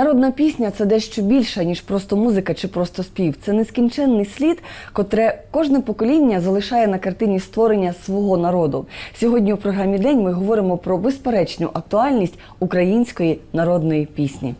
Народна пісня це дещо більше, ніж просто музика чи просто спів. Це нескінченний слід, котре кожне покоління залишає на картині створення свого народу. Сьогодні у програмі День ми говоримо про безперечну актуальність української народної пісні.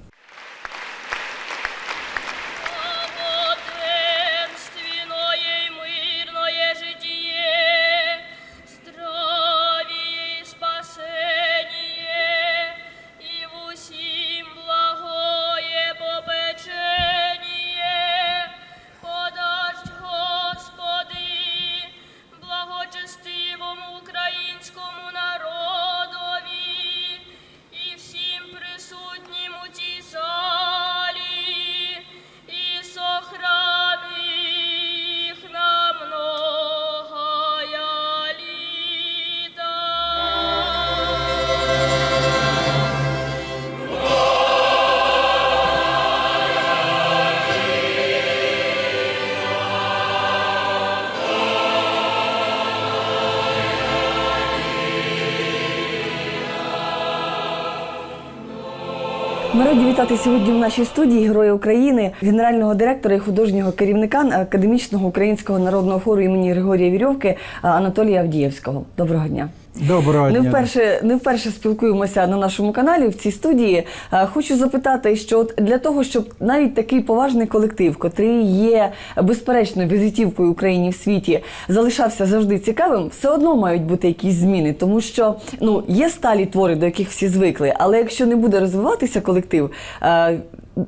Раді вітати сьогодні в нашій студії Героя України, генерального директора і художнього керівника академічного українського народного хору імені Григорія Вірьовки Анатолія Авдієвського. Доброго дня. Доброго Не вперше, не вперше спілкуємося на нашому каналі в цій студії. Е, Хочу запитати, що от для того, щоб навіть такий поважний колектив, котрий є безперечно візитівкою України в світі, залишався завжди цікавим, все одно мають бути якісь зміни, тому що ну є сталі твори, до яких всі звикли. Але якщо не буде розвиватися колектив. е,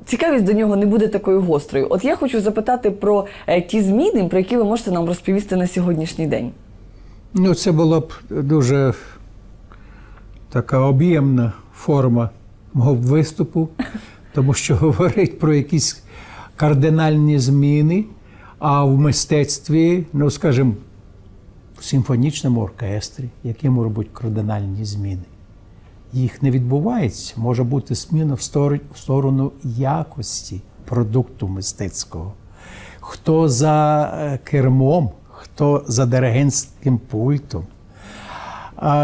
Цікавість до нього не буде такою гострою. От я хочу запитати про е, ті зміни, про які ви можете нам розповісти на сьогоднішній день. Ну, це була б дуже така об'ємна форма мого виступу, тому що говорить про якісь кардинальні зміни, а в мистецтві, ну, скажімо, в симфонічному оркестрі, які можуть бути кардинальні зміни. Їх не відбувається. Може бути зміна в сторону, якості продукту мистецького. Хто за е, кермом, хто за диригентським пультом,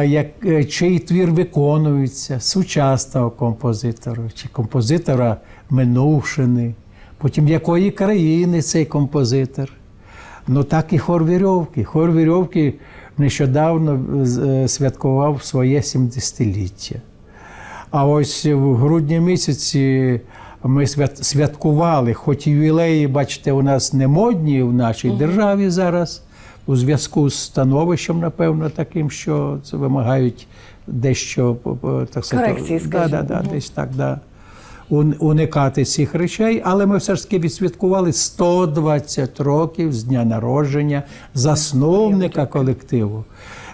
як, е, чий твір виконується сучасного композитора чи композитора минувшини, потім якої країни цей композитор. Ну так і хор вірьовки. Хор вірьовки нещодавно е, святкував своє 70-ліття. А ось в грудні місяці ми святкували, хоч ювілеї, бачите, у нас не модні в нашій державі зараз, у зв'язку з становищем, напевно, таким, що це вимагають дещо так сказати, Корекції, да, да, да, десь так, да. уникати цих речей, але ми все ж таки відсвяткували 120 років з дня народження засновника колективу,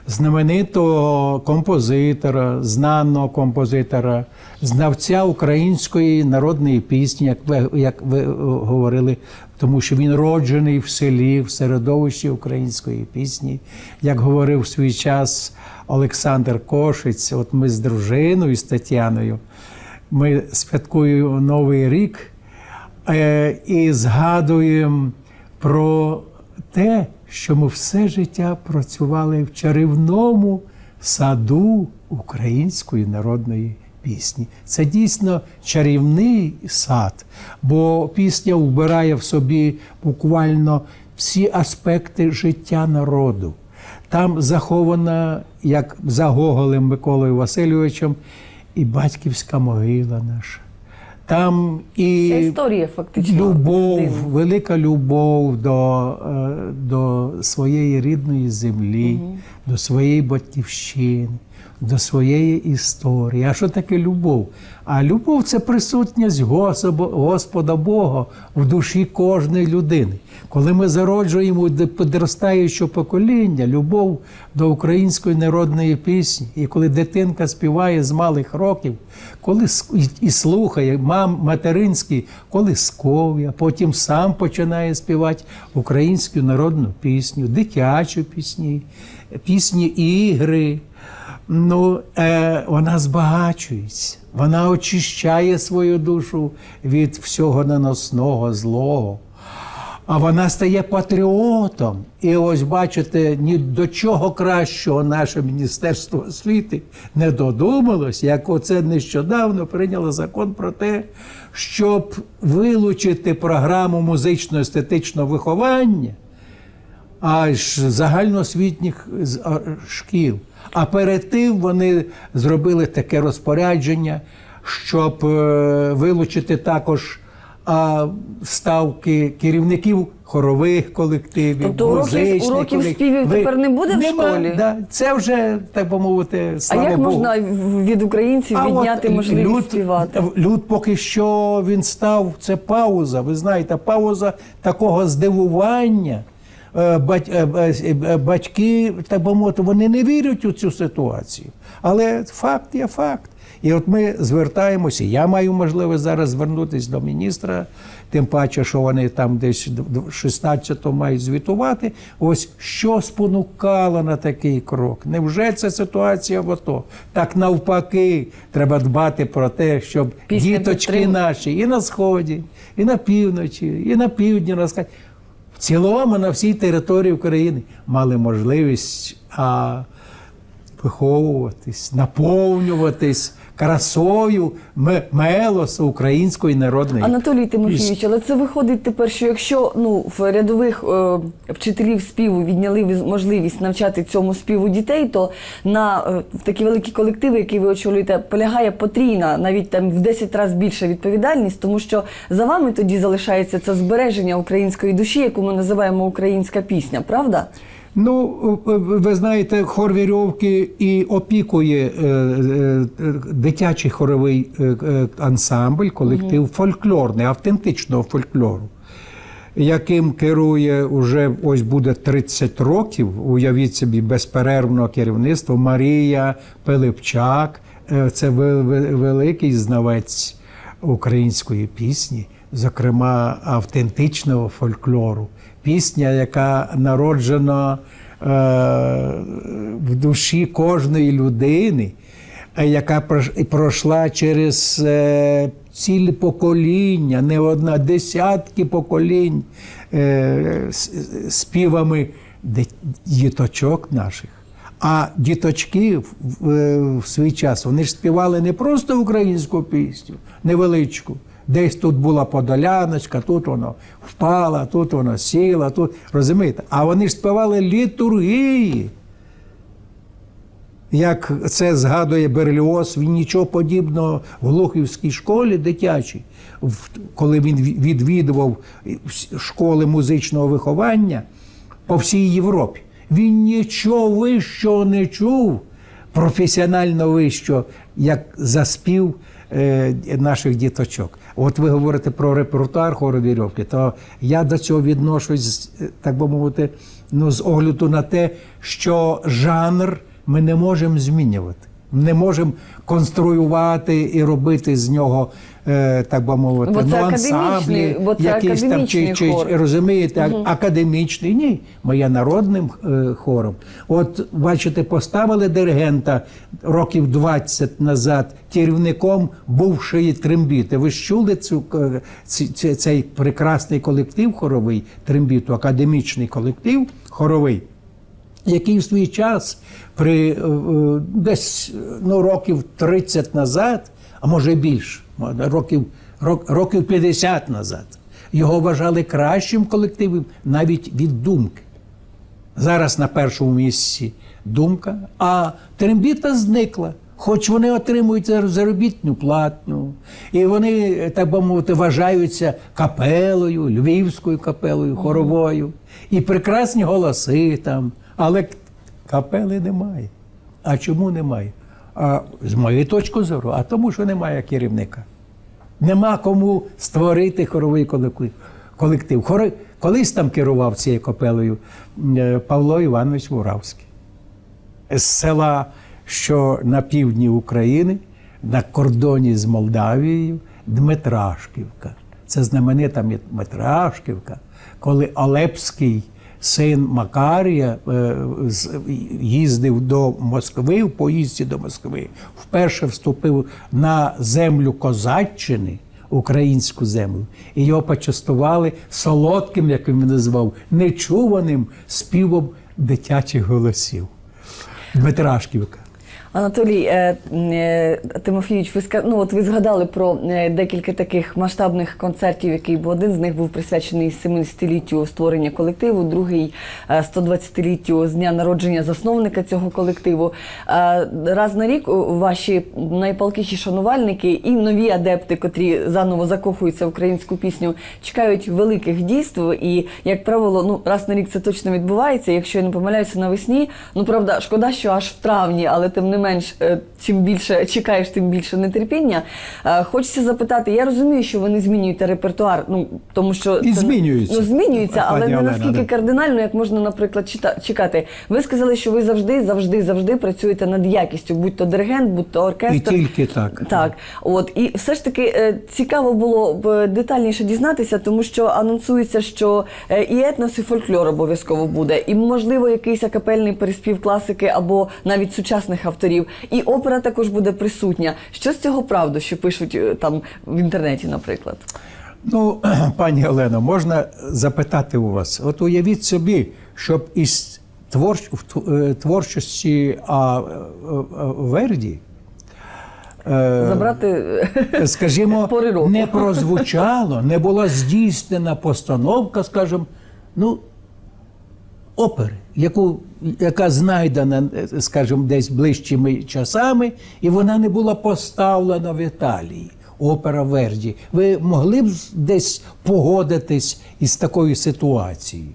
знаменитого композитора, знаного композитора, знавця української народної пісні, як ви, як ви е, говорили, тому що він роджений в селі, в середовищі української пісні. Як говорив в свій час Олександр Кошиць, от ми з дружиною, з Тетяною ми святкуємо Новий рік е, і згадуємо про те, що ми все життя працювали в чарівному саду української народної пісні. Це дійсно чарівний сад, бо пісня вбирає в собі буквально всі аспекти життя народу. Там захована, як за Гоголем Миколою Васильовичем, і батьківська могила наша. Там і Вся історія фактично. любов, велика любов до, е, до своєї рідної землі, до своєї батьківщини, до своєї історії. А що таке любов? А любов це присутність Господа, Бога в душі кожної людини. Коли ми зароджуємо до підростаючого покоління, любов до української народної пісні, і коли дитинка співає з малих років, коли і- слухає мам материнські колисков'я, потім сам починає співати українську народну пісню, дитячу пісні, пісні ігри. Ну, е, вона збагачується, вона очищає свою душу від всього наносного, злого. А вона стає патріотом. І ось бачите, ні до чого кращого наше Міністерство освіти не додумалось, як оце нещодавно прийняло закон про те, щоб вилучити програму музично-естетичного виховання аж загальноосвітніх з- а, шкіл. А перед тим вони зробили таке розпорядження, щоб е, вилучити також а, ставки керівників хорових колективів, Тобто уроків- уроків співів Ви- тепер не буде в школі? Да, це вже, так би мовити, А як Богу. можна від українців А відняти от можливість люд, співати? Люд поки що він став, це пауза. Ви знаєте, пауза такого здивування. Е, е, е, Батьки, так би мовити, вони не вірять у цю ситуацію. Але факт є факт. І от ми звертаємося. Я маю можливість зараз звернутися до міністра, тим паче, що вони там десь 16-го мають звітувати. Ось що спонукало на такий крок? Невже це ситуація в АТО? Так навпаки, треба дбати про те, щоб Пісня діточки підтримки. наші і на сході, і на півночі, і на півдні сході, в цілому на всій території України мали можливість а, виховуватись, наповнюватись красою ме- мелосу української народної. Анатолій Тимофійович, але це виходить тепер, що якщо ну в рядових е, вчителів співу відняли можливість навчати цьому співу дітей, то на е, такі великі колективи, які ви очолюєте, полягає потрійна, навіть там в 10 разів більша відповідальність, тому що за вами тоді залишається це збереження української душі, яку ми називаємо українська пісня, правда? Ну, ви знаєте, хор вірьовки і опікує е, е, дитячий хоровий е, ансамбль, колектив фольклорний, автентичного фольклору, яким керує уже ось буде 30 років. Уявіть собі безперервного керівництва Марія Пилипчак. Це ве- ве- великий знавець української пісні, зокрема автентичного фольклору. Пісня, яка народжена е, в душі кожної людини, е, яка пройшла через е, цілі покоління, не одна, десятки поколінь е, співами діточок наших. А діточки в, свій час вони ж співали не просто українську пісню, невеличку. Десь тут була подоляночка, тут воно впала, тут воно сіла, тут розумієте? А вони ж співали літургії. Як це згадує Берліоз, він нічого подібного в Глухівській школі дитячій, коли він відвідував школи музичного виховання по всій Європі. Він нічого вищого не чув, професіонально вищого, як заспів е, наших діточок. От ви говорите про репертуар хору то я до цього відношусь, е, так би мовити, ну, з огляду на те, що жанр ми не можемо змінювати. Не можемо конструювати і робити з нього, так би мовити, Бо це ну, ансамблі, бо це якісь там, чи, чи, хор. розумієте, а- академічний. Ні, є народним е, хором. От, бачите, поставили диригента років 20 назад керівником бувшої трембіти. Ви ж чули цю, е, ці- цей прекрасний колектив хоровий трембіту, академічний колектив хоровий який в свій час при е, е, десь ну, років 30 назад, а може більше, років, рок, років 50 назад, його вважали кращим колективом навіть від думки. Зараз на першому місці думка, а трембіта зникла. Хоч вони отримують заробітну платню, і вони, так би мовити, вважаються капелою, львівською капелою, хоровою, і прекрасні голоси там. Але капели немає. А чому немає? А з моєї точки зору, а тому, що немає керівника. Нема кому створити хоровий колектив. Хори... Колись там керував цією капелею е, Павло Іванович Муравський з села, що на півдні України, на кордоні з Молдавією, Дмитрашківка. Це знаменита Дмитрашківка, коли Олепський син Макарія е, їздив до Москви в поїзді до Москви, вперше вступив на землю Козаччини. українську землю. І його почастували солодким, як він назвав, нечуваним співом дитячих голосів. Дмитрашківка. Анатолій е, е, Тимофійович, ви ну, от ви згадали про е, декілька таких масштабних концертів, який був один з них був присвячений 70-літтю створення колективу, другий е, 120-літтю з дня народження засновника цього колективу. Раз на рік ваші найпалкіші шанувальники і нові адепти, котрі заново закохуються в українську пісню, чекають великих дійств. І, як правило, ну раз на рік це точно відбувається. Якщо я не помиляюся навесні, ну правда, шкода, що аж в травні, але тим не менш, е, чим більше чекаєш, тим більше нетерпіння. Е, Хочеться запитати, я розумію, що ви не змінюєте репертуар, ну тому що І це- змінюється, Ну змінюється, але пані не Олена, наскільки да. кардинально, як можна, наприклад, чита- чекати. Ви сказали, що ви завжди, завжди, завжди працюєте над якістю, будь то диригент, будь то оркестр. І тільки так. Так, от і все ж таки е, цікаво було б детальніше дізнатися, тому що анонсується, що і етнос, і фольклор обов'язково буде, і можливо якийсь акапельний переспів класики або навіть сучасних авторів. І опера також буде присутня. Що з цього правда, що пишуть е, там в інтернеті, наприклад? Ну, пані Олено, можна запитати у вас. От уявіть собі, щоб із творч... в е, творчості а, е, Верді, Забрати скажімо, не прозвучало, не була здійснена постановка, скажімо, ну, опери, яку, яка знайдена, е, скажімо, десь ближчими часами, і вона не була поставлена в Італії. Опера Верді. Ви могли б десь погодитись із такою ситуацією?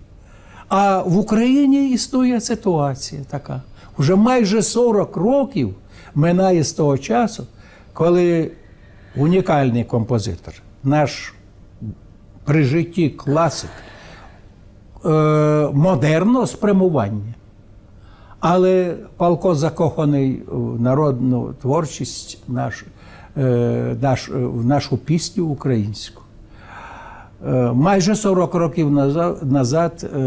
А в Україні існує ситуація така. Уже майже 40 років минає з того часу, коли унікальний композитор, наш при житті класик, модерного спрямування, але палко закоханий в народну творчість, наш, е, наш, в нашу пісню українську. Е, Майже 40 років назад, е,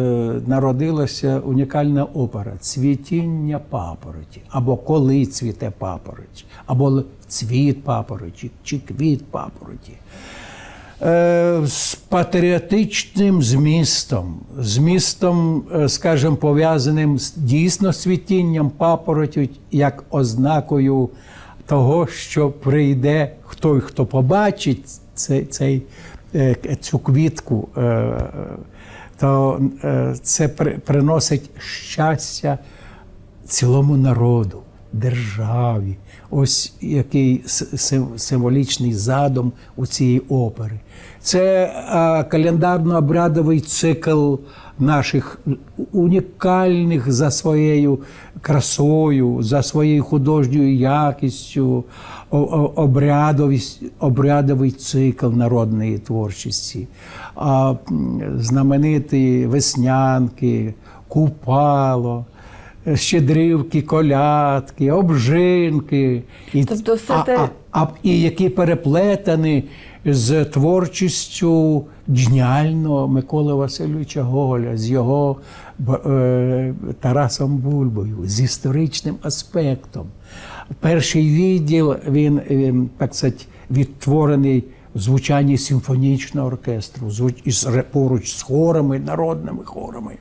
народилася унікальна опера Цвітіння папороті, або Коли цвіте папороть, або Цвіт папороті чи квіт папороті. Е, З патріотичним змістом, змістом, е, скажімо, пов'язаним з дійсно з цвітінням папороті як ознакою того, що прийде той, хто побачить цей, цей, е, цю квітку, то це приносить щастя цілому народу, державі. Ось який символічний задум у цієї опери. Це календарно-обрядовий цикл наших унікальних за своєю красою, за своєю художньою якістю, обрядовий цикл народної творчості. Знамениті веснянки, купало щедрівки, колядки, обжинки, і, Тобто все а, те- а, а, і які переплетені з творчістю дняльного Миколи Васильовича Гоголя, з його е, Тарасом Бульбою, з історичним аспектом. Перший відділ він, він так сказати, відтворений в звучанні симфонічного оркестру, із поруч з хорами, народними хорами е,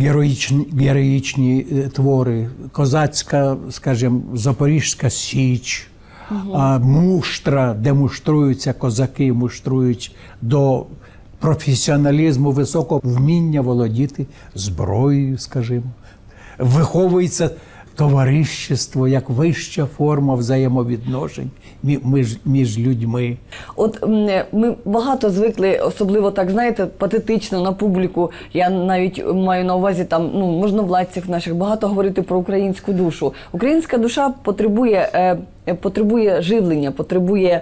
героїчні, героїчні е, твори, козацька, скажімо, Запорізька Січ, угу. муштра, де муштруються козаки, муштрують до професіоналізму, високого вміння володіти зброєю, скажімо. Виховується товаришество як вища форма взаємовідношень між, між людьми. От ми багато звикли, особливо так знаєте, патетично на публіку. Я навіть маю на увазі там ну можновладців наших багато говорити про українську душу. Українська душа потребує. Е, Потребує живлення, потребує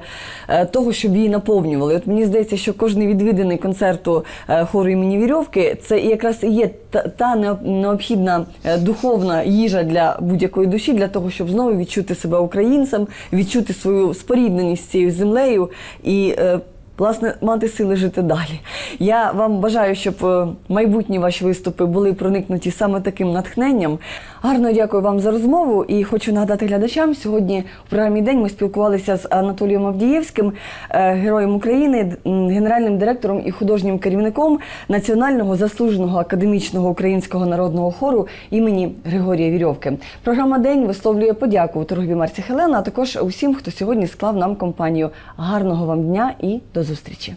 е, того, щоб її наповнювали. От мені здається, що кожний відвіданий концерту е, хору імені Вірьовки це якраз і є та, необхідна е, духовна їжа для будь-якої душі, для того, щоб знову відчути себе українцем, відчути свою спорідненість з цією землею і. е, власне мати сили жити далі. Я вам бажаю, щоб е, майбутні ваші виступи були проникнуті саме таким натхненням. Гарно дякую вам за розмову і хочу нагадати глядачам. Сьогодні у програмі День ми спілкувалися з Анатолієм Авдієвським, е, героєм України, генеральним директором і художнім керівником Національного заслуженого академічного українського народного хору імені Григорія Вірьовки. Програма День висловлює подяку у торговій марці Хелена, а також усім, хто сьогодні склав нам компанію. Гарного вам дня і до зустрічі!